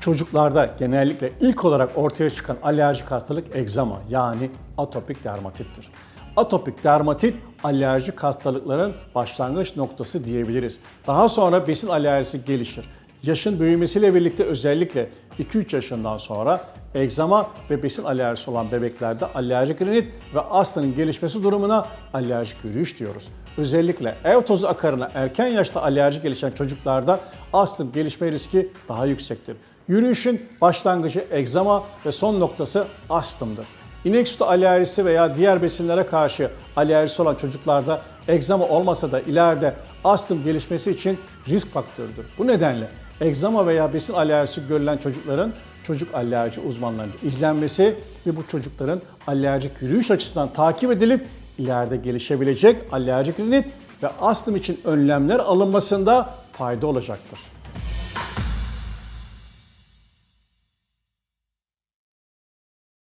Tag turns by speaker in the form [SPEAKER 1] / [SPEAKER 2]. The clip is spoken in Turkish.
[SPEAKER 1] Çocuklarda genellikle ilk olarak ortaya çıkan alerjik hastalık egzama yani atopik dermatittir. Atopik dermatit alerjik hastalıkların başlangıç noktası diyebiliriz. Daha sonra besin alerjisi gelişir. Yaşın büyümesiyle birlikte özellikle 2-3 yaşından sonra egzama ve besin alerjisi olan bebeklerde alerjik rinit ve astımın gelişmesi durumuna alerjik yürüyüş diyoruz. Özellikle ev tozu akarına erken yaşta alerji gelişen çocuklarda astım gelişme riski daha yüksektir. Yürüyüşün başlangıcı egzama ve son noktası astımdır. İnek sütü alerjisi veya diğer besinlere karşı alerjisi olan çocuklarda egzama olmasa da ileride astım gelişmesi için risk faktörüdür. Bu nedenle egzama veya besin alerjisi görülen çocukların çocuk alerji uzmanlarınca izlenmesi ve bu çocukların alerjik yürüyüş açısından takip edilip ileride gelişebilecek alerjik rinit ve astım için önlemler alınmasında fayda olacaktır.